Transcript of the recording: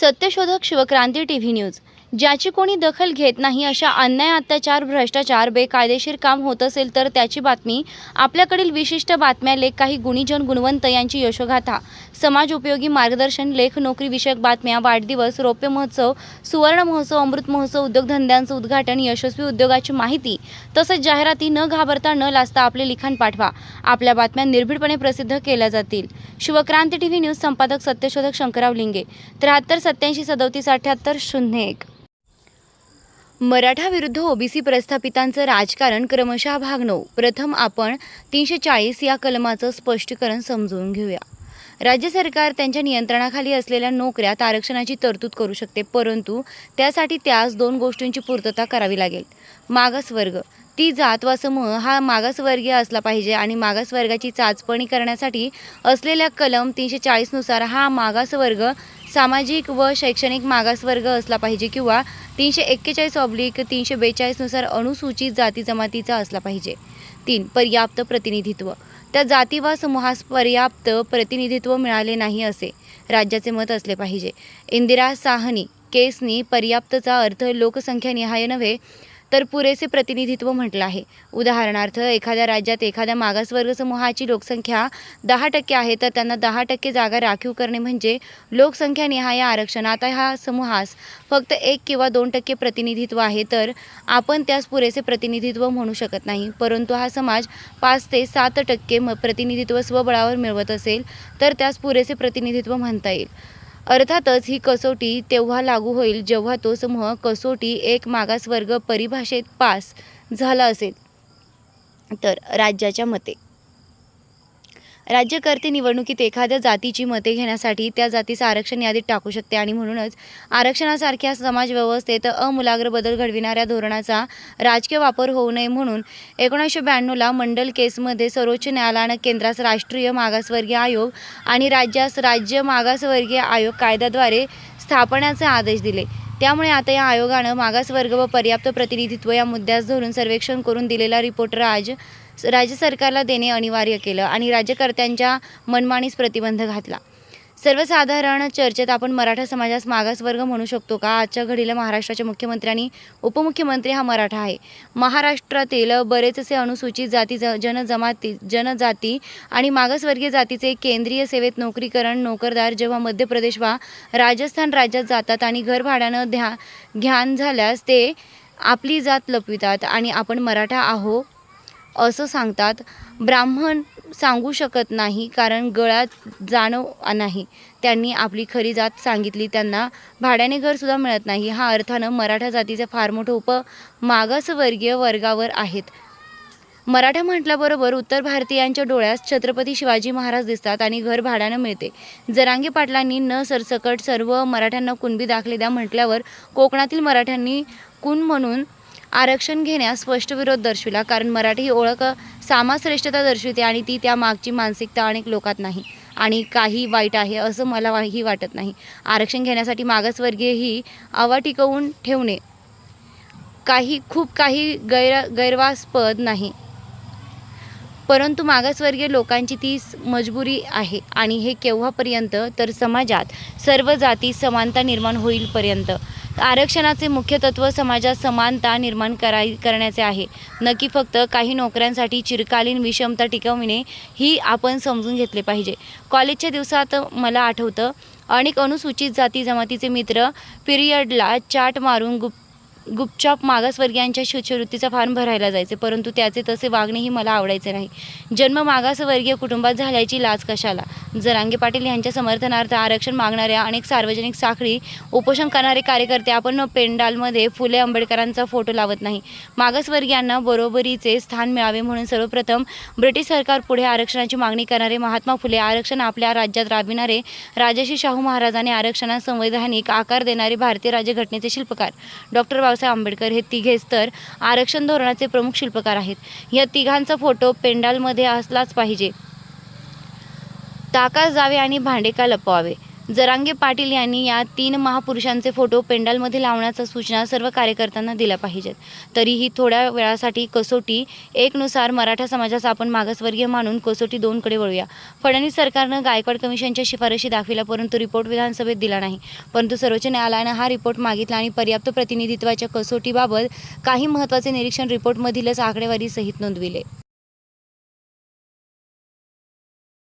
सत्यशोधक Shivkranti T V news. ज्याची कोणी दखल घेत नाही अशा अन्याय अत्याचार भ्रष्टाचार बेकायदेशीर काम होत असेल तर त्याची बातमी आपल्याकडील विशिष्ट बातम्या लेख काही गुणीजन गुणवंत यांची यशोगाथा. समाज उपयोगी मार्गदर्शन लेख नोकरी विषयक बातम्या वाढदिवस रौप्य महोत्सव सुवर्ण महोत्सव अमृत महोत्सव उद्योगधंद्यांचं उद्घाटन यशस्वी उद्योगाची माहिती तसंच जाहिराती न घाबरता न लाजता आपले लिखाण पाठवा. आपल्या बातम्या निर्भीडपणे प्रसिद्ध केल्या जातील. शिवक्रांती टीव्ही न्यूज संपादक सत्यशोधक शंकरराव लिंगे. त्र्याहत्तर सत्याऐंशी सदोतीस अठ्याहत्तर शून्य एक. मराठा विरुद्ध ओबीसी प्रस्थापितांचं राजकारण क्रमशः भाग नऊ प्रथम आपण तीनशे चाळीस या कलमाचं स्पष्टीकरण समजून घेऊया. राज्य सरकार त्यांच्या नियंत्रणाखाली असलेल्या नोकऱ्यात आरक्षणाची तरतूद करू शकते परंतु त्यासाठी त्यास दोन गोष्टींची पूर्तता करावी लागेल. मागासवर्ग. ती जात वा समूह हा मागासवर्गीय असला पाहिजे आणि मागासवर्गाची चाचपणी करण्यासाठी असलेल्या कलम तीनशे चाळीसनुसार हा मागासवर्ग सामाजिक व शैक्षणिक मागासवर्ग असला पाहिजे किंवा तीनशे एक्केचाळीस ऑब्लिक तीनशे बेचाळीसनुसार अनुसूचित जाती जमातीचा असला पाहिजे. तीन पर्याप्त प्रतिनिधित्व. त्या जाती वा समूहास पर्याप्त प्रतिनिधित्व मिळाले नाही असे राज्याचे मत असले पाहिजे. इंदिरा साहनी केसनी पर्याप्तचा अर्थ लोकसंख्यानिहाय नव्हे तर पुरेसे प्रतिनिधित्व म्हटलं आहे. उदाहरणार्थ एखाद्या राज्यात एखाद्या मागासवर्ग समूहाची लोकसंख्या दहा टक्के आहे तर त्यांना दहा टक्के जागा राखीव करणे म्हणजे लोकसंख्यानिहाय आरक्षण आता ह्या समूहास फक्त एक किंवा दोन टक्के प्रतिनिधित्व आहे तर आपण त्यास पुरेसे प्रतिनिधित्व म्हणू शकत नाही. परंतु हा समाज पाच ते सात टक्के म प्रतिनिधित्व स्वबळावर मिळवत असेल तर त्यास पुरेसे प्रतिनिधित्व म्हणता येईल. अर्थातच ही कसोटी तेव्हा लागू होईल जेव्हा तो समूह कसोटी एक मागासवर्ग परिभाषेत पास झाला असेल. तर राज्याच्या मते. राज्यकर्ते निवडणुकीत एखाद्या जातीची मते घेण्यासाठी त्या जातीचं आरक्षण यादीत टाकू शकते आणि म्हणूनच आरक्षणासारख्या समाजव्यवस्थेत अमूलाग्र बदल घडविणाऱ्या धोरणाचा राजकीय वापर होऊ नये म्हणून एकोणीसशे ब्याण्णवला मंडल केसमध्ये सर्वोच्च न्यायालयानं केंद्रास राष्ट्रीय मागासवर्गीय आयोग आणि राज्यास राज्य मागासवर्गीय आयोग कायद्याद्वारे स्थापण्याचे आदेश दिले. त्यामुळे आता या आयोगानं मागासवर्ग व पर्याप्त प्रतिनिधित्व या मुद्द्यास धरून सर्वेक्षण करून दिलेला रिपोर्ट राज राज्य सरकारला देणे अनिवार्य केलं आणि राज्यकर्त्यांच्या मनमानीस प्रतिबंध घातला. सर्वसाधारण चर्चेत आपण मराठा समाजास मागासवर्ग म्हणू शकतो का? आजच्या घडीला महाराष्ट्राच्या मुख्यमंत्री आणि उपमुख्यमंत्री हा मराठा आहे. महाराष्ट्रातील बरेचसे अनुसूचित जाती ज जनजमाती जनजाती आणि मागासवर्गीय जातीचे केंद्रीय सेवेत नोकरीकरण नोकरदार जेव्हा मध्य प्रदेश वा राजस्थान राज्यात जातात आणि घर भाड्यानं ध्या घ्यान झाल्यास ते आपली जात लपवितात आणि आपण मराठा आहो असं सांगतात. ब्राह्मण सांगू शकत नाही कारण गळ्यात जाणव नाही. त्यांनी आपली खरी जात सांगितली. त्यांना भाड्याने घरसुद्धा मिळत नाही. हा अर्थानं मराठा जातीचे फार मोठं उप मागासवर्गीय वर्गावर आहेत. मराठा म्हटल्याबरोबर उत्तर भारतीयांच्या डोळ्यास छत्रपती शिवाजी महाराज दिसतात आणि घर भाड्यानं मिळते. जरांगे पाटलांनी न सरसकट सर्व मराठ्यांना कुणबी दाखले द्या म्हटल्यावर कोकणातील मराठ्यांनी कुण म्हणून आरक्षण घेण्यास स्पष्ट विरोध दर्शविला कारण मराठी ही ओळख सामाश्रेष्ठता दर्शविते आणि ती त्या मागची मानसिकता अनेक लोकात नाही. आणि काही वाईट आहे असं मला ही वाटत नाही. आरक्षण घेण्यासाठी मागासवर्गीय ही आवा टिकवून ठेवणे काही खूप काही गैर गैरवास्पद नाही. परंतु मागासवर्गीय लोकांची ती मजबुरी आहे आणि हे केव्हापर्यंत? तर समाजात. सर्व जाती समानता निर्माण होईलपर्यंत. आरक्षणाचे मुख्य तत्व समाजात समानता निर्माण कराय करण्याचे आहे. नक्की फक्त काही नोकऱ्यांसाठी चिरकालीन विषमता टिकवणे ही आपण समजून घेतले पाहिजे. कॉलेजच्या दिवसात मला आठवतं अनेक अनुसूचित जाती जमातीचे मित्र पिरियडला चाट मारून गुप गुपचाप मागासवर्गीयांच्या शिष्यवृत्तीचा फॉर्म भरायला जायचे परंतु त्याचे तसे वागणेही मला आवडायचे नाही. जन्म मागासवर्गीय कुटुंबात झाल्याची लाज कशाला? जरांगे पाटील यांच्या समर्थनार्थ आरक्षण मागणाऱ्या अनेक सार्वजनिक साखळी उपोषण करणारे कार्यकर्ते आपण पेंडालमध्ये फुले आंबेडकरांचा फोटो लावत नाही. मागासवर्गीयांना बरोबरीचे स्थान मिळावे म्हणून सर्वप्रथम ब्रिटिश सरकार पुढे आरक्षणाची मागणी करणारे महात्मा फुले आरक्षण आपल्या राज्यात राबविणारे राजर्षी शाहू महाराजांनी आरक्षणास संवैधानिक आकार देणारे भारतीय राज्यघटनेचे शिल्पकार. डॉक्टर बाबासाहेब आंबेडकर हे तिघेच तर आरक्षण धोरणाचे प्रमुख शिल्पकार आहेत. या तिघांचा फोटो पेंडालमध्ये असलाच पाहिजे. ताका जावे आणि भांडे का लपवावे? जरांगे पाटील यांनी या तीन महापुरुषांचे फोटो पेंडालमध्ये लावण्याच्या सूचना सर्व कार्यकर्त्यांना दिल्या पाहिजेत. तरीही थोड्या वेळासाठी कसोटी एकनुसार मराठा समाजाचा आपण मागासवर्गीय मानून कसोटी दोनकडे वळूया. फडणवीस सरकारनं गायकवाड कमिशनच्या शिफारशी दाखविल्या परंतु रिपोर्ट विधानसभेत दिला नाही. परंतु सर्वोच्च न्यायालयानं हा रिपोर्ट मागितला आणि पर्याप्त प्रतिनिधित्वाच्या कसोटीबाबत काही महत्त्वाचे निरीक्षण रिपोर्टमधीलच आकडेवारीसहित नोंदविले.